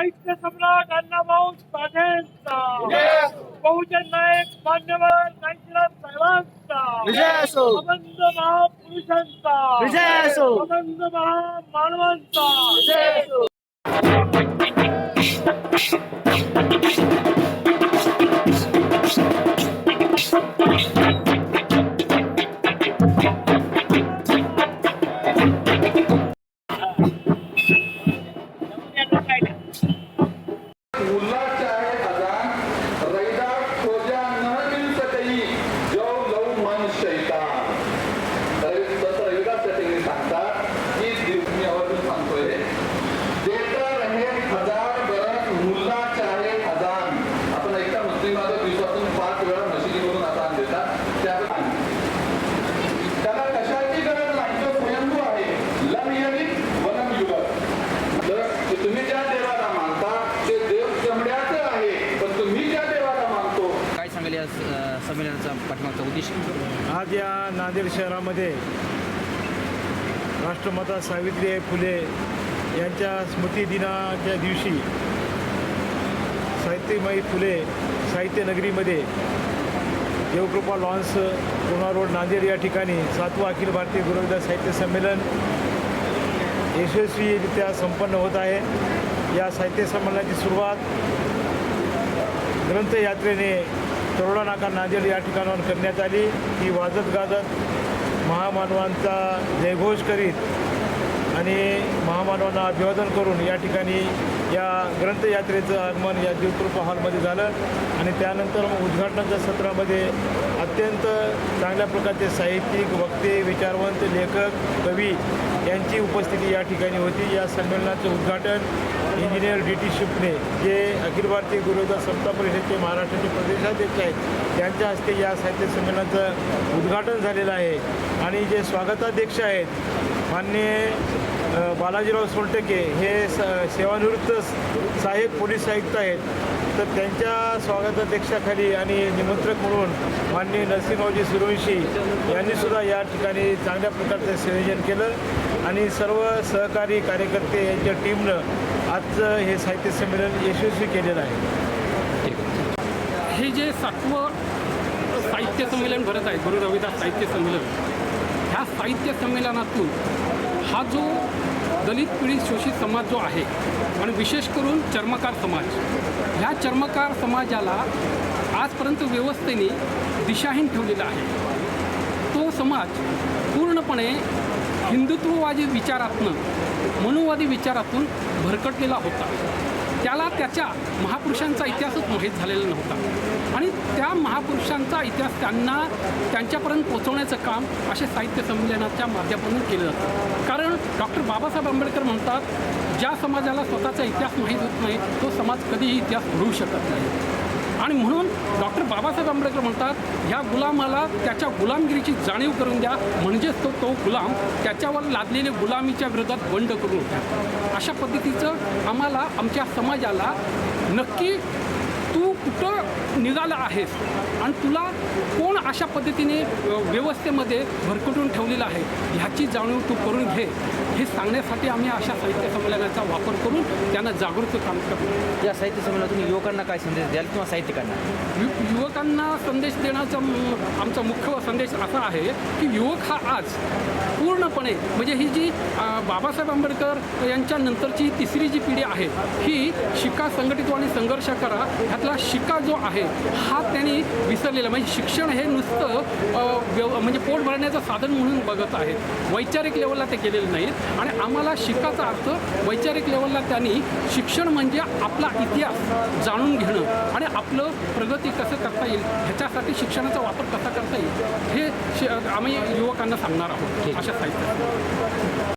साहित्य सम्राट अण्णाभाऊ साठेंचा बहुजन नायक मान्यवर नाईकराज साहेबांचा. विजय असो. अबंध महापुरुषांचा. विजय असो. अबंध महामानवांचा. संमेलनाचा पाठिंबाचा उद्देश. आज या नांदेड शहरामध्ये राष्ट्रमाता सावित्री फुले यांच्या स्मृतिदिनाच्या दिवशी साहित्यमयी फुले साहित्य नगरीमध्ये देवकृपा लॉन्स पुणा रोड नांदेड या ठिकाणी सातवं अखिल भारतीय गुरुविद्या साहित्य संमेलन यशस्वीरित्या संपन्न होत आहे. या साहित्य संमेलनाची सुरुवात ग्रंथयात्रेने तरुणा नाका नांदेड या ठिकाणाहून करण्यात आली. ती वाजत गाजत महामानवांचा जयघोष करीत आणि महामानवांना अभिवादन करून या ठिकाणी या ग्रंथयात्रेचं आगमन या देवकृपा हॉलमध्ये झालं. आणि त्यानंतर मग उद्घाटनाच्या सत्रामध्ये अत्यंत चांगल्या प्रकारचे साहित्यिक वक्ते विचारवंत लेखक कवी यांची उपस्थिती या ठिकाणी होती. या संमेलनाचं उद्घाटन इंजिनियर डी टी शिपणे जे अखिल भारतीय गुरुदास समता परिषदेचे महाराष्ट्राचे प्रदेशाध्यक्ष आहेत त्यांच्या हस्ते या साहित्य संमेलनाचं उद्घाटन झालेलं आहे. आणि जे स्वागताध्यक्ष आहेत माननीय बालाजीराव सोलटके हे स सेवानिवृत्त साहेब सहाय्यक पोलीस आयुक्त आहेत. तर त्यांच्या स्वागताध्यक्षाखाली आणि निमंत्रक म्हणून माननीय नरसिंहरावजी सूर्यवंशी यांनीसुद्धा या ठिकाणी चांगल्या प्रकारचं संयोजन केलं आणि सर्व सहकारी कार्यकर्ते यांच्या टीमनं आजचं हे साहित्य संमेलन यशस्वी केलेलं आहे. हे जे सातवं साहित्य संमेलन भरत आहे गुरु रविदास साहित्य संमेलन ह्या साहित्य संमेलनातून हा जो दलित पीडित शोषित समाज जो आहे आणि विशेष करून चर्मकार समाज ह्या चर्मकार समाजाला आजपर्यंत व्यवस्थेने दिशाहीन ठेवलेला आहे. तो समाज पूर्णपणे हिंदुत्ववादी विचारातनं मनुवादी विचारातून भरकटलेला होता. त्याला त्याच्या महापुरुषांचा इतिहासच माहीत झालेला नव्हता. आणि त्या महापुरुषांचा इतिहास त्यांना त्यांच्यापर्यंत पोचवण्याचं काम असे साहित्य संमेलनाच्या माध्यमातून केलं जातं. कारण डॉक्टर बाबासाहेब आंबेडकर म्हणतात ज्या समाजाला स्वतःचा इतिहास माहीत होत नाही तो समाज कधीही इतिहास घडवू शकत नाही. आणि म्हणून डॉक्टर बाबासाहेब आंबेडकर म्हणतात ह्या गुलामाला त्याच्या गुलामगिरीची जाणीव करून द्या. म्हणजेच तो तो गुलाम त्याच्यावर लादलेले गुलामीच्या विरोधात बंड करून द्या अशा पद्धतीचं आम्हाला आमच्या समाजाला नक्की कुठं निघाला आहेस? आणि तुला कोण अशा पद्धतीने व्यवस्थेमध्ये भरकटून ठेवलेलं आहे? ह्याची जाणीव तू करून घे. हे सांगण्यासाठी आम्ही अशा साहित्य संमेलनाचा वापर करून त्यांना जागृत काम करतो. या साहित्य संमेलनातून युवकांना काय संदेश द्याल किंवा साहित्यिकांना? यु युवकांना संदेश देण्याचा आमचा मुख्य संदेश असा आहे की युवक हा आज पूर्णपणे म्हणजे ही जी बाबासाहेब आंबेडकर यांच्या नंतरची तिसरी जी पिढी आहे ही शिका संघटित आणि संघर्ष करा ह्यातला शिका जो आहे हा त्यांनी विसरलेला. म्हणजे शिक्षण हे नुसतं व्यव म्हणजे पोट भरण्याचं साधन म्हणून बघत आहेत. वैचारिक लेवलला ते केलेलं नाहीत. आणि आम्हाला शिकाचा अर्थ वैचारिक लेवलला त्यांनी शिक्षण म्हणजे आपला इतिहास जाणून घेणं आणि आपलं प्रगती कसं करता येईल ह्याच्यासाठी शिक्षणाचा वापर कसा करता येईल हे शि- आम्ही युवकांना सांगणार आहोत. अशा साहित्य